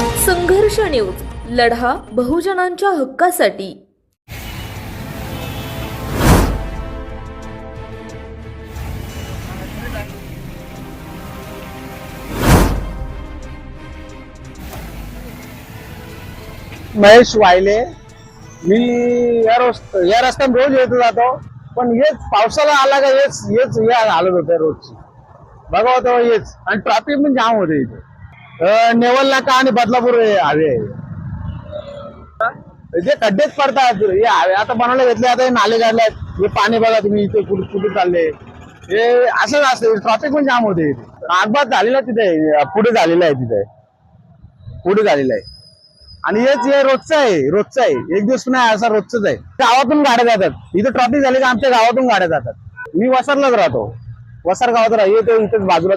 संघर्ष न्यूज लढा बहुजनांच्या हक्कासाठी. महेश वायले मी या रस्त या रस्त्याने रोज येत जातो पण हेच पावसाला आला का हेच हेच या हालत होतं रोजची. बघा तेव्हा हो हेच. आणि ट्रॅफिक पण जाम होते इथे. नेवलला नेवल नाका आणि बदलापूर हवे. इथे खड्डेच पडतात हे हवे. आता बनवले घेतले आता हे नाले काढले हे पाणी बघा तुम्ही इथे कुठे कुठे चालले. हे असंच असतं. ट्रॉफिक पण जाम होते इथे. अपघात झालेला तिथे. पुढे झालेला आहे तिथे. पुढे झालेला आहे. आणि हेच हे रोजचं आहे. रोजचं आहे. एक दिवस नाही असा रोजच आहे. गावातून गाड्या जातात. इथे ट्रॉफिक झाली का आमच्या गावातून गाड्या जातात. मी वसरलाच राहतो. वसर गावात राहतो इथेच बाजूला